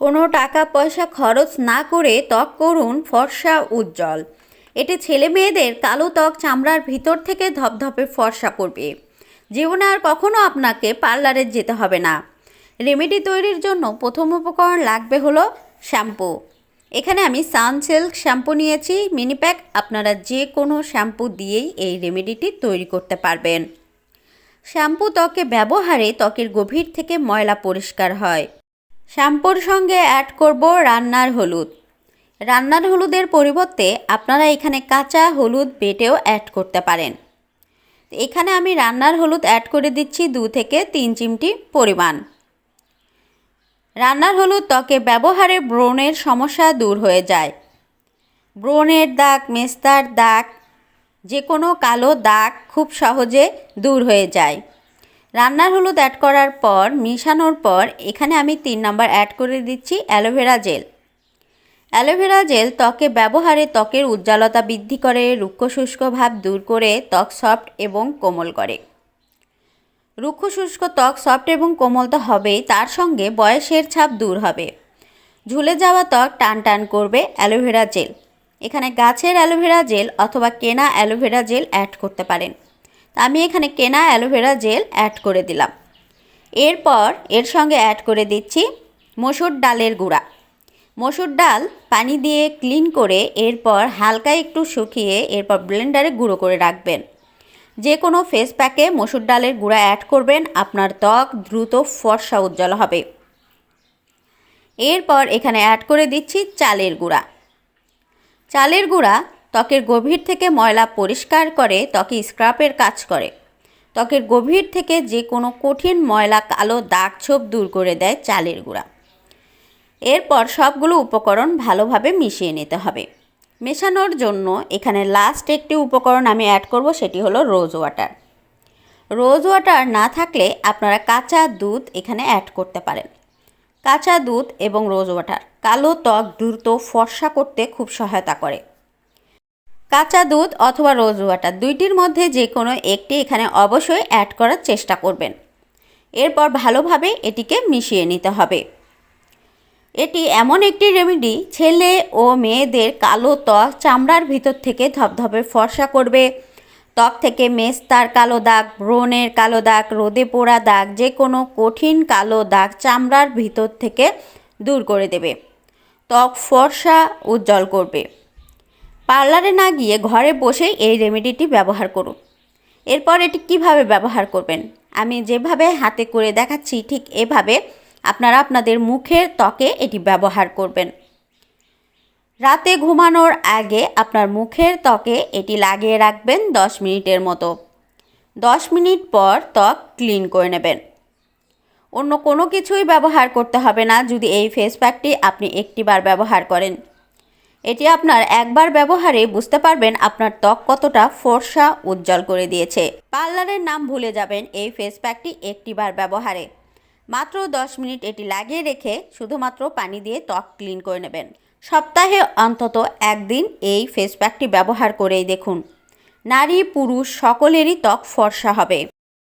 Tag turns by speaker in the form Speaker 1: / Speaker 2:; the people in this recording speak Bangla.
Speaker 1: কোনো টাকা, পয়সা খরচ না করে ত্বক করুন, ফর্সা, উজ্জ্বল। এটি ছেলে মেয়েদের কালো ত্বক চামড়ার ভিতর থেকে ধপধপে ফর্সা করবে। জীবনে আর কখনো আপনাকে পার্লারে যেতে হবে না। রেমেডি তৈরির জন্য প্রথম উপকরণ লাগবে হলো শ্যাম্পু। এখানে আমি সানসিল্ক শ্যাম্পু নিয়েছি, মিনি প্যাক আপনারা যে কোনো শ্যাম্পু দিয়েই এই রেমেডিটি তৈরি করতে পারবেন। শ্যাম্পু ত্বকে ব্যবহারে ত্বকের গভীর থেকে ময়লা পরিষ্কার হয়। শ্যাম্পুর সঙ্গে অ্যাড করব রান্নার হলুদ। রান্নার হলুদের পরিবর্তে আপনারা এখানে কাঁচা হলুদ বেটেও অ্যাড করতে পারেন। এখানে আমি রান্নার হলুদ অ্যাড করে দিচ্ছি দু থেকে তিন চিমটি পরিমাণ। রান্নার হলুদ ত্বকে ব্যবহারে ব্রণের সমস্যা দূর হয়ে যায়। ব্রণের দাগ, মেস্তার দাগ যে কোনো কালো দাগ খুব সহজে দূর হয়ে যায়। রান্নার হলুদ অ্যাড করার পর, মিশানোর পর, এখানে আমি তিন নাম্বার অ্যাড করে দিচ্ছি অ্যালোভেরা জেল। অ্যালোভেরা জেল ত্বকে ব্যবহারে ত্বকের উজ্জ্বলতা বৃদ্ধি করে রুক্ষ শুষ্ক ভাব দূর করে, ত্বক সফট এবং কোমল করে। রুক্ষ শুষ্ক ত্বক সফট এবং কোমল তো হবেই, তার সঙ্গে বয়সের ছাপ দূর হবে। ঝুলে যাওয়া ত্বক টান টান করবে অ্যালোভেরা জেল। এখানে গাছের অ্যালোভেরা জেল অথবা কেনা অ্যালোভেরা জেল অ্যাড করতে পারেন। আমি এখানে কেনা অ্যালোভেরা জেল অ্যাড করে দিলাম। এরপর এর সঙ্গে অ্যাড করে দিচ্ছি মসুর ডালের গুঁড়া। মসুর ডাল পানি দিয়ে ক্লিন করে এরপর হালকা একটু শুকিয়ে এরপর ব্লেন্ডারে গুঁড়ো করে রাখবেন। যে কোনো ফেস প্যাকে মসুর ডালের গুঁড়া অ্যাড করবেন, আপনার ত্বক দ্রুত ফর্সা উজ্জ্বল হবে। এরপর এখানে অ্যাড করে দিচ্ছি চালের গুঁড়া। চালের গুঁড়া ত্বকের গভীর থেকে ময়লা পরিষ্কার করে ত্বকে স্ক্রাপের কাজ করে। ত্বকের গভীর থেকে যে কোনো কঠিন ময়লা কালো দাগ ছোপ দূর করে দেয় চালের গুঁড়া। এরপর সবগুলো উপকরণ ভালোভাবে মিশিয়ে নিতে হবে। মেশানোর জন্য এখানে লাস্ট একটি উপকরণ আমি অ্যাড করব, সেটি হলো রোজ ওয়াটার রোজ ওয়াটার না থাকলে আপনারা কাঁচা দুধ এখানে অ্যাড করতে পারেন। কাঁচা দুধ এবং রোজ ওয়াটার কালো ত্বক দ্রুত ফর্সা করতে খুব সহায়তা করে। কাঁচা দুধ অথবা রোজ ওয়াটার দুইটির মধ্যে যে কোনো একটি এখানে অবশ্যই অ্যাড করার চেষ্টা করবেন। এরপর ভালোভাবে এটিকে মিশিয়ে নিতে হবে। এটি এমন একটি রেমেডি, ছেলে ও মেয়েদের কালো ত্বক চামড়ার ভিতর থেকে ধপধপে ফর্সা করবে। ত্বক থেকে মেস্তার কালো দাগ ব্রণের কালো দাগ, রোদে পোড়া দাগ, যে কোনো কঠিন কালো দাগ চামড়ার ভিতর থেকে দূর করে দেবে। ত্বক ফর্সা, উজ্জ্বল করবে। পার্লারে না গিয়ে ঘরে বসেই এই রেমেডিটি ব্যবহার করুন। এরপর এটি কীভাবে ব্যবহার করবেন? আমি যেভাবে হাতে করে দেখাচ্ছি, ঠিক এভাবে আপনারা আপনাদের মুখের ত্বকে এটি ব্যবহার করবেন। রাতে ঘুমানোর আগে আপনার মুখের ত্বকে এটি লাগিয়ে রাখবেন দশ মিনিটের মতো। দশ মিনিট পর ত্বক ক্লিন করে নেবেন। অন্য কোনো কিছুই ব্যবহার করতে হবে না, যদি এই ফেস প্যাকটি আপনি একটিবার ব্যবহার করেন। এটি আপনার একবার ব্যবহারে বুঝতে পারবেন আপনার ত্বক কতটা ফর্সা, উজ্জ্বল করে দিয়েছে। পার্লারের নাম ভুলে যাবেন এই ফেস প্যাকটি একটিবার ব্যবহারে। মাত্র দশ মিনিট এটি লাগিয়ে রেখে শুধুমাত্র পানি দিয়ে ত্বক ক্লিন করে নেবেন। সপ্তাহে অন্তত একদিন এই ফেস প্যাকটি ব্যবহার করেই দেখুন। নারী, পুরুষ সকলেরই ত্বক ফর্সা হবে।